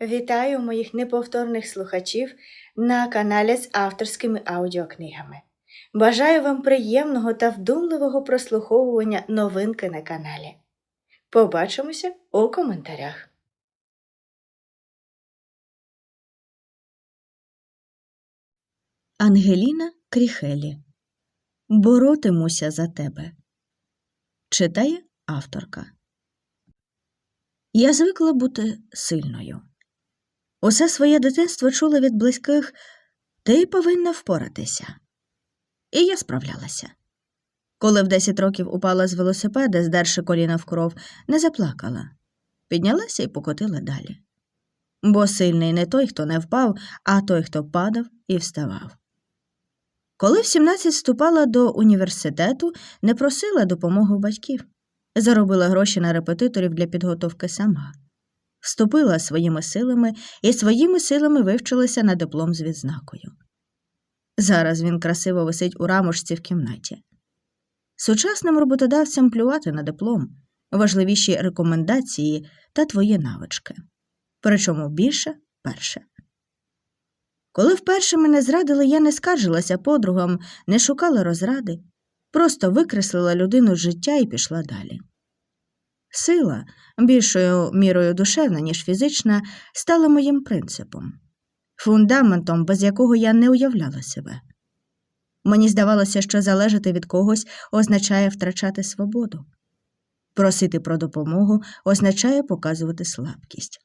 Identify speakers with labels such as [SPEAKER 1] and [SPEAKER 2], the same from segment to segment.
[SPEAKER 1] Вітаю моїх неповторних слухачів на каналі з авторськими аудіокнигами. Бажаю вам приємного та вдумливого прослуховування новинки на каналі. Побачимося у коментарях.
[SPEAKER 2] Ангеліна Кріхелі Боротимуся за тебе. Читає авторка. Я звикла бути сильною. Усе своє дитинство чула від близьких ти повинна впоратися. І я справлялася. Коли в 10 років упала з велосипеда, здерши коліна в кров, не заплакала. Піднялася і покотила далі. Бо сильний не той, хто не впав, а той, хто падав і вставав. Коли в 17 вступала до університету, не просила допомоги батьків, заробила гроші на репетиторів для підготовки сама, вступила своїми силами і своїми силами вивчилася на диплом з відзнакою. Зараз він красиво висить у рамушці в кімнаті. Сучасним роботодавцям плювати на диплом, важливіші рекомендації та твої навички. Причому більше перше. Коли вперше мене зрадили, я не скаржилася подругам, не шукала розради, просто викреслила людину з життя і пішла далі. Сила, більшою мірою душевна, ніж фізична, стала моїм принципом, фундаментом, без якого я не уявляла себе. Мені здавалося, що залежати від когось означає втрачати свободу. Просити про допомогу означає показувати слабкість.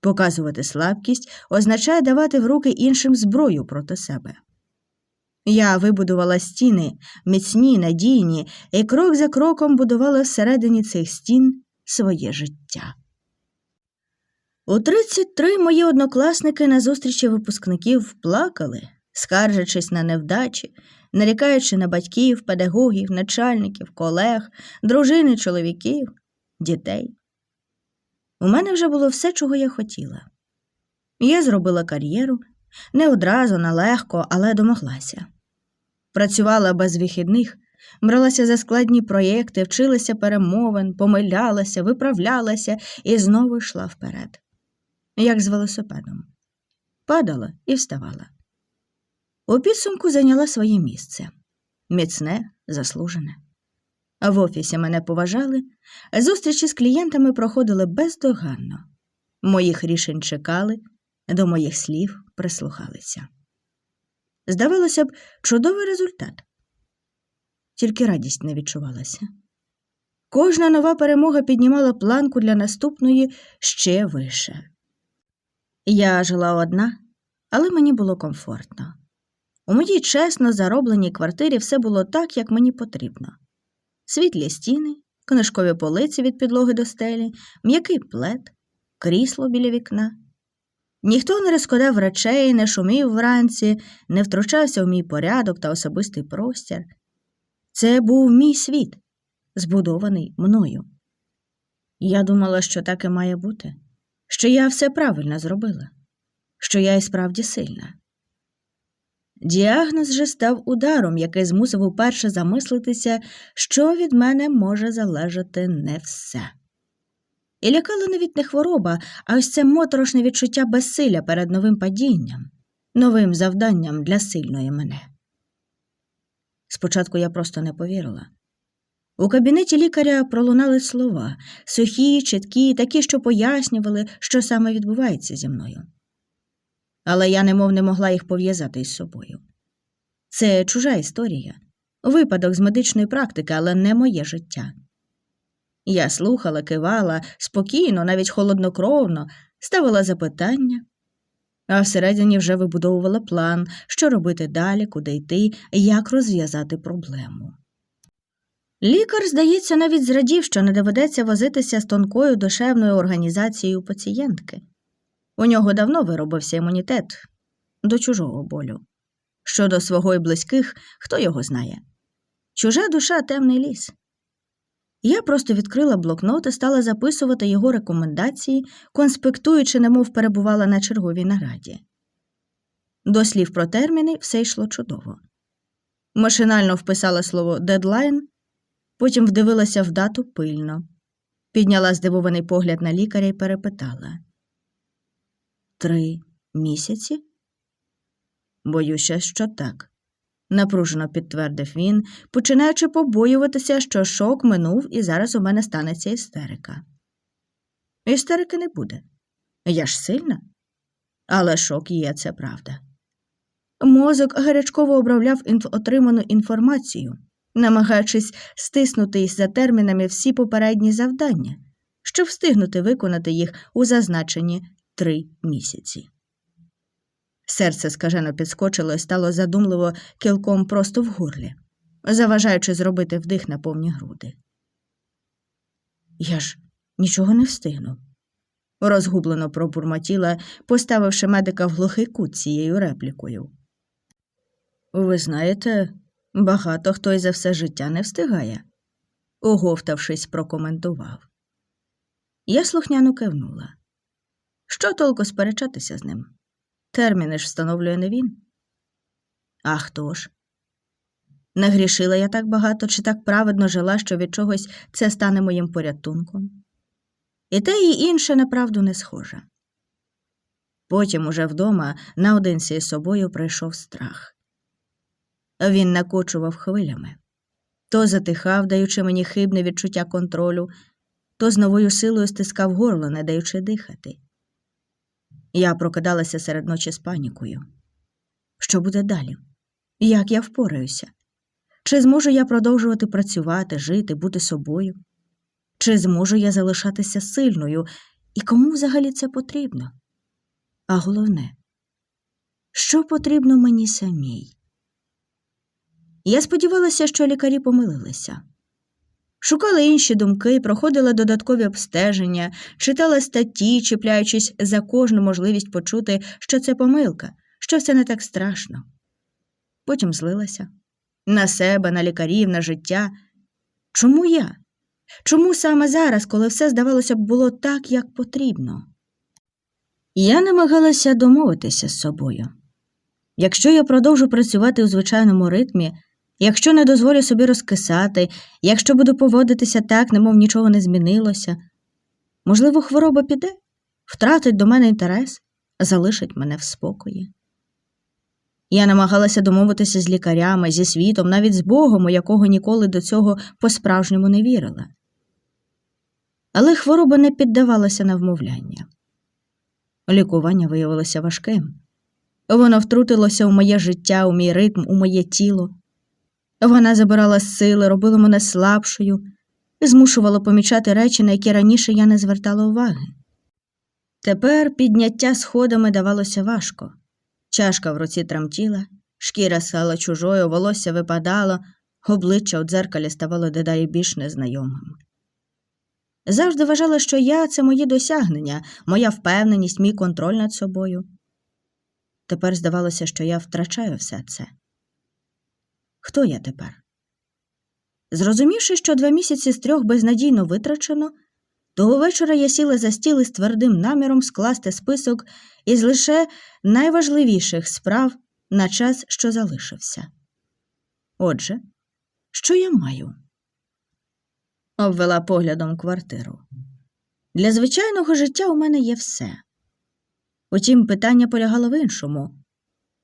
[SPEAKER 2] Показувати слабкість означає давати в руки іншим зброю проти себе. Я вибудувала стіни, міцні, надійні, і крок за кроком будувала всередині цих стін своє життя. У 33 мої однокласники на зустрічі випускників плакали, скаржачись на невдачі, нарікаючи на батьків, педагогів, начальників, колег, дружини, чоловіків, дітей. У мене вже було все, чого я хотіла. Я зробила кар'єру не одразу, нелегко, але домоглася. Працювала без вихідних, бралася за складні проєкти, вчилася перемовин, помилялася, виправлялася і знову йшла вперед, як з велосипедом. Падала і вставала. У підсумку зайняла своє місце міцне, заслужене. В офісі мене поважали, зустрічі з клієнтами проходили бездоганно. Моїх рішень чекали, до моїх слів прислухалися. Здавалося б, чудовий результат. Тільки радість не відчувалася. Кожна нова перемога піднімала планку для наступної ще вище. Я жила одна, але мені було комфортно. У моїй чесно заробленій квартирі все було так, як мені потрібно світлі стіни, книжкові полиці від підлоги до стелі, м'який плед, крісло біля вікна. Ніхто не розкладав речей, не шумів вранці, не втручався в мій порядок та особистий простір. Це був мій світ, збудований мною. Я думала, що так і має бути, що я все правильно зробила, що я і справді сильна. Діагноз же став ударом, який змусив уперше замислитися, що від мене може залежати не все. І лякала навіть не хвороба, а ось це моторошне відчуття безсилля перед новим падінням, новим завданням для сильної мене. Спочатку я просто не повірила. У кабінеті лікаря пролунали слова сухі, чіткі, такі, що пояснювали, що саме відбувається зі мною але я немов не могла їх пов'язати із собою. Це чужа історія, випадок з медичної практики, але не моє життя. Я слухала, кивала спокійно, навіть холоднокровно, ставила запитання, а всередині вже вибудовувала план, що робити далі, куди йти, як розв'язати проблему. Лікар, здається, навіть зрадів, що не доведеться возитися з тонкою душевною організацією пацієнтки. У нього давно виробився імунітет до чужого болю. Щодо свого і близьких, хто його знає. Чужа душа темний ліс. Я просто відкрила блокнот і стала записувати його рекомендації, конспектуючи, немов перебувала на черговій нараді. До слів про терміни все йшло чудово. Машинально вписала слово дедлайн, потім вдивилася в дату пильно, підняла здивований погляд на лікаря і перепитала Три місяці? Боюся, що так, напружено підтвердив він, починаючи побоюватися, що шок минув і зараз у мене станеться істерика. Істерики не буде. Я ж сильна. Але шок є, це правда. Мозок гарячково обравляв інф- отриману інформацію, намагаючись стиснути за термінами всі попередні завдання, щоб встигнути виконати їх у зазначені три місяці. Серце скажено підскочило і стало задумливо кілком просто в горлі, заважаючи зробити вдих на повні груди. Я ж нічого не встигну. Розгублено пробурмотіла, поставивши медика в глухий кут цією реплікою. Ви знаєте, багато хто й за все життя не встигає, оговтавшись, прокоментував. Я слухняно кивнула. Що толку сперечатися з ним? Терміни ж встановлює не він. А хто ж? Не грішила я так багато чи так праведно жила, що від чогось це стане моїм порятунком. І те і інше направду не схоже. Потім уже вдома наодинці із собою прийшов страх. Він накочував хвилями то затихав, даючи мені хибне відчуття контролю, то з новою силою стискав горло, не даючи дихати. Я прокидалася серед ночі з панікою. Що буде далі? Як я впораюся? Чи зможу я продовжувати працювати, жити, бути собою? Чи зможу я залишатися сильною і кому взагалі це потрібно? А головне, що потрібно мені самій? Я сподівалася, що лікарі помилилися. Шукала інші думки, проходила додаткові обстеження, читала статті, чіпляючись за кожну можливість почути, що це помилка, що все не так страшно. Потім злилася на себе, на лікарів, на життя. Чому я? Чому саме зараз, коли все, здавалося б, було так, як потрібно? Я намагалася домовитися з собою. Якщо я продовжу працювати у звичайному ритмі, якщо не дозволю собі розкисати, якщо буду поводитися так, немов нічого не змінилося, можливо, хвороба піде, втратить до мене інтерес, залишить мене в спокої. Я намагалася домовитися з лікарями, зі світом, навіть з Богом, у якого ніколи до цього по-справжньому не вірила. Але хвороба не піддавалася на вмовляння. Лікування виявилося важким. Воно втрутилося у моє життя, у мій ритм, у моє тіло. Вона забирала сили, робила мене слабшою, змушувала помічати речі, на які раніше я не звертала уваги. Тепер підняття сходами давалося важко. Чашка в руці тремтіла, шкіра стала чужою, волосся випадало, обличчя у дзеркалі ставало дедалі більш незнайомим. Завжди вважала, що я це мої досягнення, моя впевненість, мій контроль над собою. Тепер здавалося, що я втрачаю все це. Хто я тепер? Зрозумівши, що два місяці з трьох безнадійно витрачено, того вечора я сіла за стіл із твердим наміром скласти список із лише найважливіших справ на час, що залишився. Отже, що я маю? Обвела поглядом квартиру. Для звичайного життя у мене є все. Утім, питання полягало в іншому,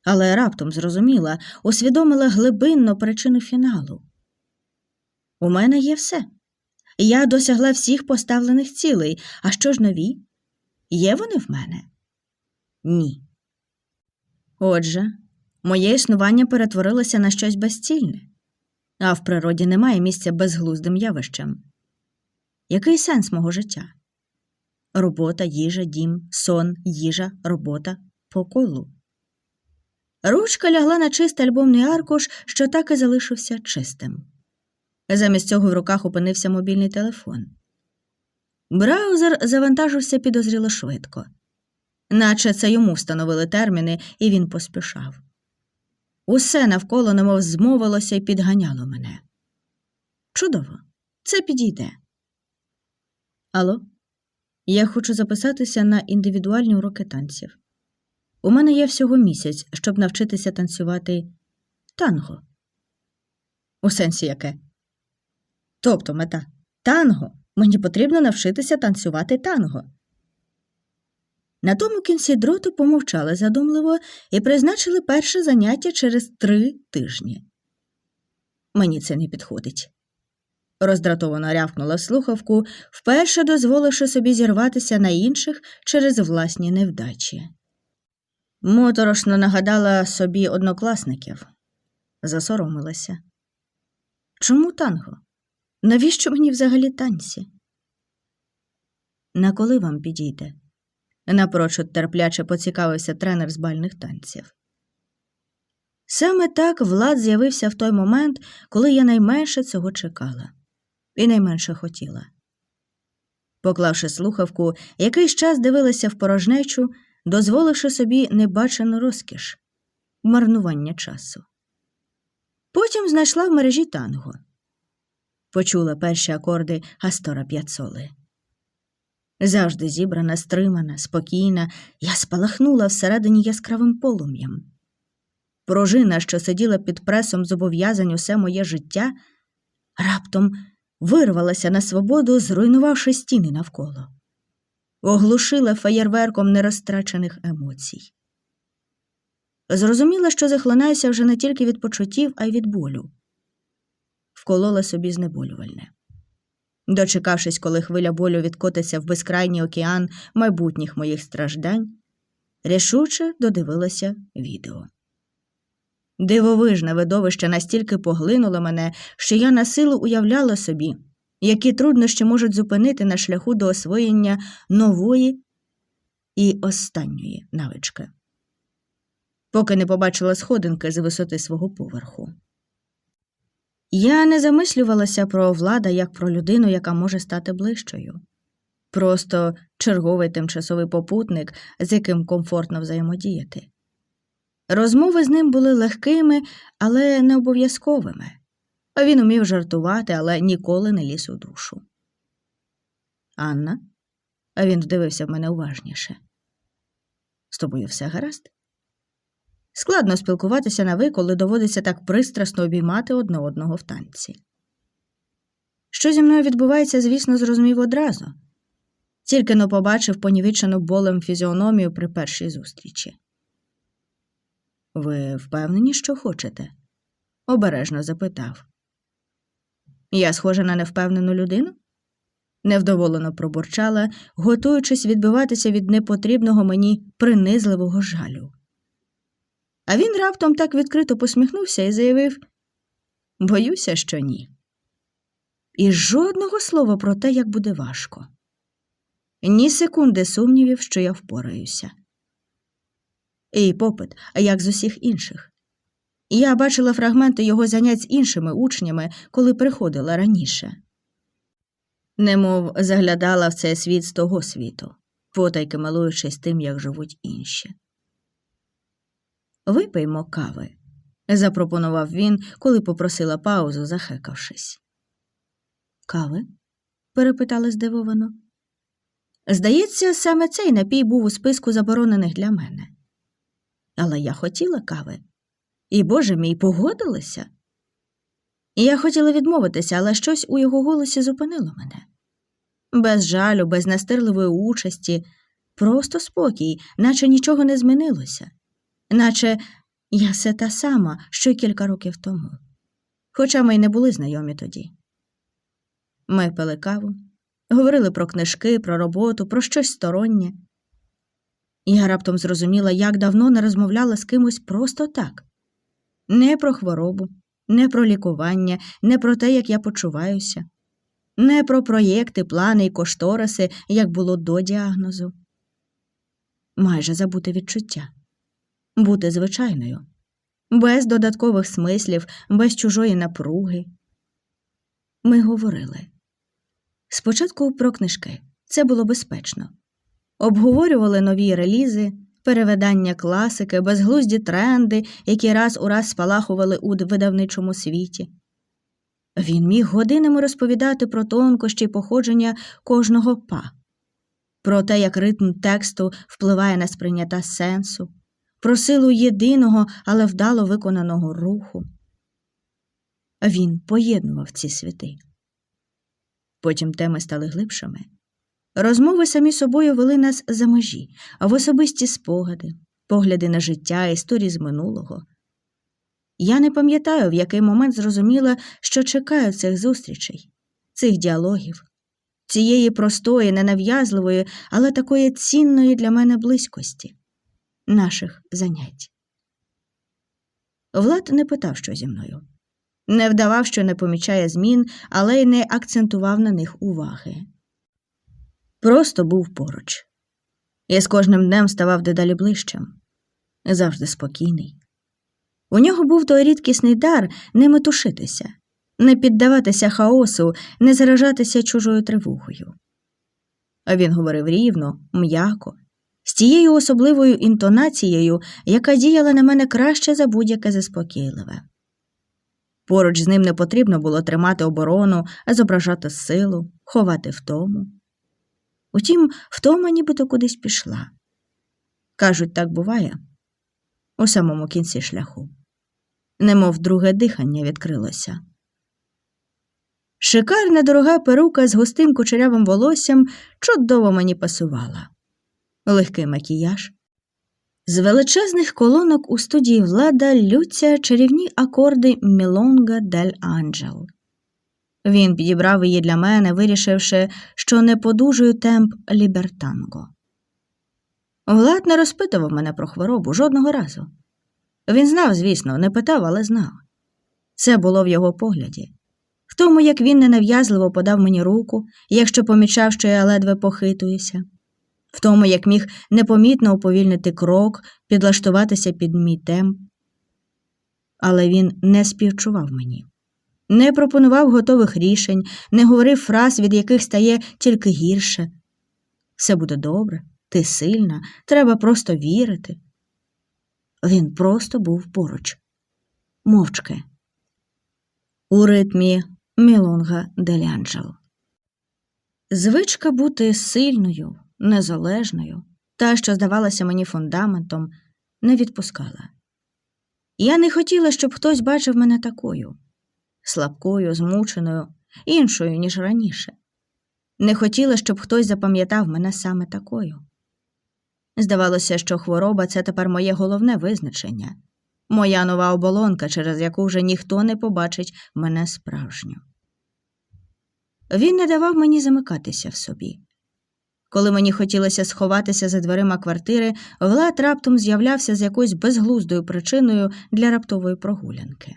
[SPEAKER 2] але раптом зрозуміла, усвідомила глибинно причину фіналу. У мене є все. Я досягла всіх поставлених цілей, а що ж нові? Є вони в мене? Ні. Отже, моє існування перетворилося на щось безцільне, а в природі немає місця безглуздим явищам. Який сенс мого життя? Робота, їжа, дім, сон, їжа, робота по колу. Ручка лягла на чистий альбомний аркуш, що так і залишився чистим. Замість цього в руках опинився мобільний телефон. Браузер завантажився підозріло швидко, наче це йому встановили терміни, і він поспішав. Усе навколо немов змовилося і підганяло мене. Чудово, це підійде. Алло, я хочу записатися на індивідуальні уроки танців. У мене є всього місяць, щоб навчитися танцювати танго. У сенсі яке? Тобто мета танго. Мені потрібно навчитися танцювати танго. На тому кінці дроту помовчали задумливо і призначили перше заняття через три тижні. Мені це не підходить. Роздратовано рявкнула слухавку, вперше дозволивши собі зірватися на інших через власні невдачі. Моторошно нагадала собі однокласників, засоромилася. Чому танго? Навіщо мені взагалі танці? На коли вам підійде? напрочуд терпляче поцікавився тренер з бальних танців. Саме так Влад з'явився в той момент, коли я найменше цього чекала і найменше хотіла. Поклавши слухавку, якийсь час дивилася в порожнечу, дозволивши собі небачену розкіш марнування часу. Потім знайшла в мережі танго. Почула перші акорди Астора П'яцоли. Завжди зібрана, стримана, спокійна, я спалахнула всередині яскравим полум'ям. Пружина, що сиділа під пресом зобов'язань усе моє життя, раптом вирвалася на свободу, зруйнувавши стіни навколо, оглушила феєрверком нерозтрачених емоцій. Зрозуміла, що захлинаюся вже не тільки від почуттів, а й від болю. Вколола собі знеболювальне. Дочекавшись, коли хвиля болю відкотиться в безкрайній океан майбутніх моїх страждань, рішуче додивилася відео. Дивовижне видовище настільки поглинуло мене, що я на силу уявляла собі, які труднощі можуть зупинити на шляху до освоєння нової і останньої навички, поки не побачила сходинки з висоти свого поверху. Я не замислювалася про влада як про людину, яка може стати ближчою. Просто черговий тимчасовий попутник, з яким комфортно взаємодіяти. Розмови з ним були легкими, але не обов'язковими. Він умів жартувати, але ніколи не ліз у душу. Анна, а він вдивився в мене уважніше. З тобою все гаразд? Складно спілкуватися на ви, коли доводиться так пристрасно обіймати одне одного в танці. Що зі мною відбувається, звісно, зрозумів одразу, тільки но побачив понівічену болем фізіономію при першій зустрічі. Ви впевнені, що хочете? обережно запитав. Я схожа на невпевнену людину? Невдоволено пробурчала, готуючись відбиватися від непотрібного мені принизливого жалю. А він раптом так відкрито посміхнувся і заявив Боюся, що ні. І жодного слова про те, як буде важко. Ні секунди сумнівів, що я впораюся. І попит, як з усіх інших. Я бачила фрагменти його занять з іншими учнями, коли приходила раніше. Немов заглядала в цей світ з того світу, потайки милуючись тим, як живуть інші. Випиймо кави, запропонував він, коли попросила паузу, захекавшись. Кави? перепитала здивовано. Здається, саме цей напій був у списку заборонених для мене. Але я хотіла кави, і, Боже мій, погодилася. Я хотіла відмовитися, але щось у його голосі зупинило мене. Без жалю, без настирливої участі, просто спокій, наче нічого не змінилося наче я все та сама, що й кілька років тому, хоча ми й не були знайомі тоді. Ми пили каву, говорили про книжки, про роботу, про щось стороннє. Я раптом зрозуміла, як давно не розмовляла з кимось просто так не про хворобу, не про лікування, не про те, як я почуваюся, не про проєкти, плани і кошториси, як було до діагнозу. Майже забути відчуття бути звичайною, без додаткових смислів, без чужої напруги. Ми говорили. Спочатку про книжки це було безпечно. Обговорювали нові релізи, переведення класики, безглузді тренди, які раз у раз спалахували у видавничому світі. Він міг годинами розповідати про тонкощі походження кожного па, про те, як ритм тексту впливає на сприйняття сенсу, про силу єдиного, але вдало виконаного руху. Він поєднував ці світи. Потім теми стали глибшими. Розмови самі собою вели нас за межі, а в особисті спогади, погляди на життя, історії з минулого. Я не пам'ятаю, в який момент зрозуміла, що чекаю цих зустрічей, цих діалогів, цієї простої, ненав'язливої, але такої цінної для мене близькості, наших занять. Влад не питав, що зі мною, не вдавав, що не помічає змін, але й не акцентував на них уваги. Просто був поруч. І з кожним днем ставав дедалі ближчим, завжди спокійний. У нього був той рідкісний дар не метушитися, не піддаватися хаосу, не заражатися чужою тривогою. А він говорив рівно, м'яко, з тією особливою інтонацією, яка діяла на мене краще за будь-яке заспокійливе. Поруч з ним не потрібно було тримати оборону, зображати силу, ховати втому. Утім, втома нібито кудись пішла. Кажуть, так буває у самому кінці шляху, немов друге дихання відкрилося. Шикарна дорога перука з густим кучерявим волоссям чудово мені пасувала, легкий макіяж. З величезних колонок у студії влада лються чарівні акорди Мілонга дель Анджел. Він підібрав її для мене, вирішивши, що не подужую темп лібертанго. Влад не розпитував мене про хворобу жодного разу. Він знав, звісно, не питав, але знав. Це було в його погляді. В тому, як він ненав'язливо подав мені руку, якщо помічав, що я ледве похитуюся, в тому, як міг непомітно уповільнити крок, підлаштуватися під мій темп. Але він не співчував мені не пропонував готових рішень, не говорив фраз, від яких стає тільки гірше. Все буде добре, ти сильна, треба просто вірити. Він просто був поруч, мовчки, у ритмі Мілонга Делянджел. Звичка бути сильною, незалежною, та, що здавалася мені фундаментом, не відпускала. Я не хотіла, щоб хтось бачив мене такою слабкою, змученою, іншою, ніж раніше. Не хотіла, щоб хтось запам'ятав мене саме такою. Здавалося, що хвороба це тепер моє головне визначення, моя нова оболонка, через яку вже ніхто не побачить мене справжню. Він не давав мені замикатися в собі. Коли мені хотілося сховатися за дверима квартири, Влад раптом з'являвся з якоюсь безглуздою причиною для раптової прогулянки.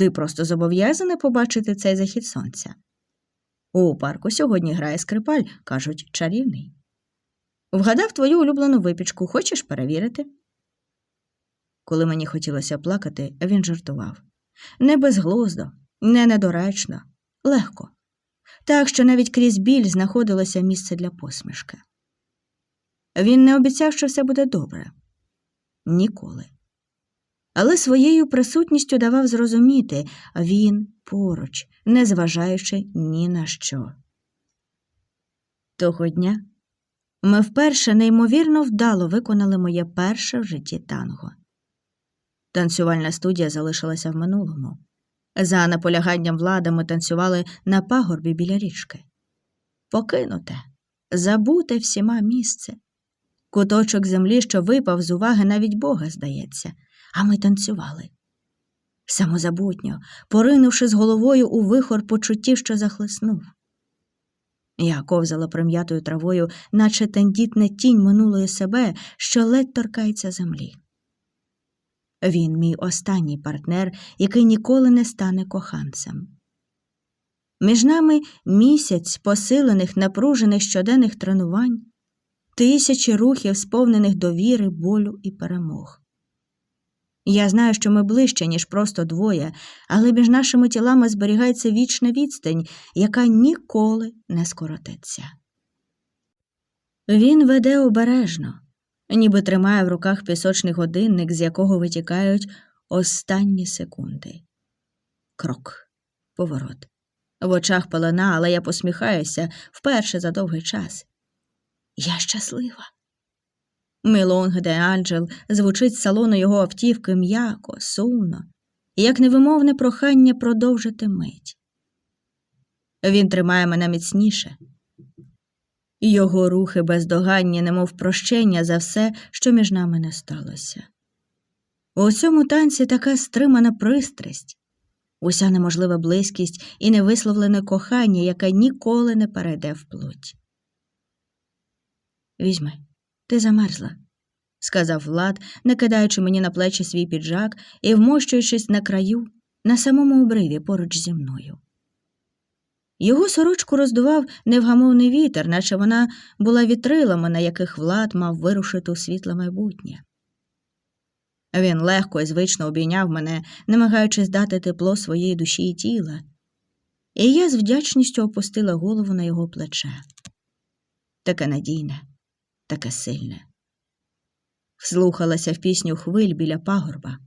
[SPEAKER 2] Ти просто зобов'язаний побачити цей захід сонця. У парку сьогодні грає скрипаль, кажуть, чарівний. Вгадав твою улюблену випічку, хочеш перевірити? Коли мені хотілося плакати, він жартував не безглуздо, не недоречно, легко, так що навіть крізь біль знаходилося місце для посмішки. Він не обіцяв, що все буде добре ніколи але своєю присутністю давав зрозуміти він поруч, незважаючи ні на що. Того дня ми вперше неймовірно вдало виконали моє перше в житті танго. Танцювальна студія залишилася в минулому. За наполяганням влади ми танцювали на пагорбі біля річки. Покинуте, забуте всіма місце. Куточок землі, що випав з уваги навіть Бога, здається а ми танцювали. Самозабутньо, поринувши з головою у вихор почуттів, що захлиснув. Я ковзала прим'ятою травою, наче тендітна тінь минулої себе, що ледь торкається землі. Він мій останній партнер, який ніколи не стане коханцем. Між нами місяць посилених, напружених щоденних тренувань, тисячі рухів, сповнених довіри, болю і перемог. Я знаю, що ми ближче, ніж просто двоє, але між нашими тілами зберігається вічна відстань, яка ніколи не скоротиться. Він веде обережно, ніби тримає в руках пісочний годинник, з якого витікають останні секунди. Крок, поворот. В очах пелена, але я посміхаюся вперше за довгий час. Я щаслива. Мілонг де Анджел звучить з салону його автівки м'яко, сумно, як невимовне прохання продовжити мить. Він тримає мене міцніше, Його рухи бездоганні, немов прощення за все, що між нами не сталося. У цьому танці така стримана пристрасть, уся неможлива близькість і невисловлене кохання, яке ніколи не перейде в плоть. Візьми, ти замерзла, сказав Влад, не кидаючи мені на плечі свій піджак і вмощуючись на краю, на самому обриві поруч зі мною. Його сорочку роздував невгамовний вітер, наче вона була вітрилами, на яких Влад мав вирушити у світле майбутнє. Він легко і звично обійняв мене, намагаючись дати тепло своєї душі і тіла, і я з вдячністю опустила голову на його плече. Таке надійне, таке сильне. Вслухалася в пісню хвиль біля пагорба.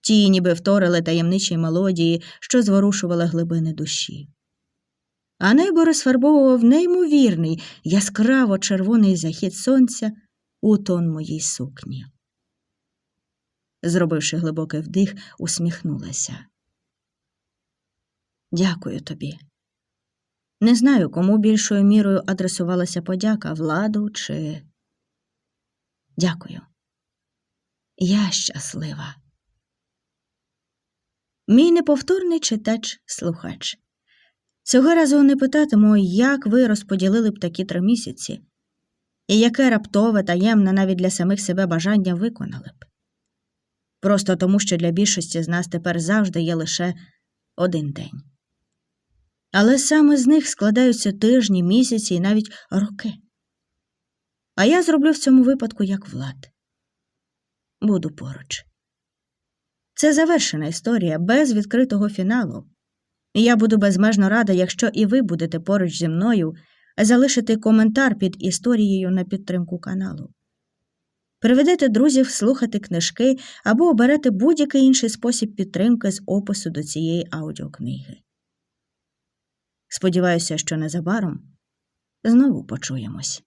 [SPEAKER 2] Ті ніби вторили таємничій мелодії, що зворушували глибини душі. А небо розфарбовував неймовірний, яскраво червоний захід сонця у тон моїй сукні. Зробивши глибокий вдих, усміхнулася. Дякую тобі. Не знаю, кому більшою мірою адресувалася подяка владу чи. Дякую. Я щаслива. Мій неповторний читач-слухач. Цього разу не питатиму, як ви розподілили б такі три місяці, і яке раптове, таємне навіть для самих себе бажання виконали б. Просто тому, що для більшості з нас тепер завжди є лише один день. Але саме з них складаються тижні, місяці і навіть роки. А я зроблю в цьому випадку як влад. Буду поруч. Це завершена історія без відкритого фіналу. І я буду безмежно рада, якщо і ви будете поруч зі мною залишити коментар під історією на підтримку каналу. Приведете друзів слухати книжки або оберете будь-який інший спосіб підтримки з опису до цієї аудіокниги. Сподіваюся, що незабаром знову почуємось.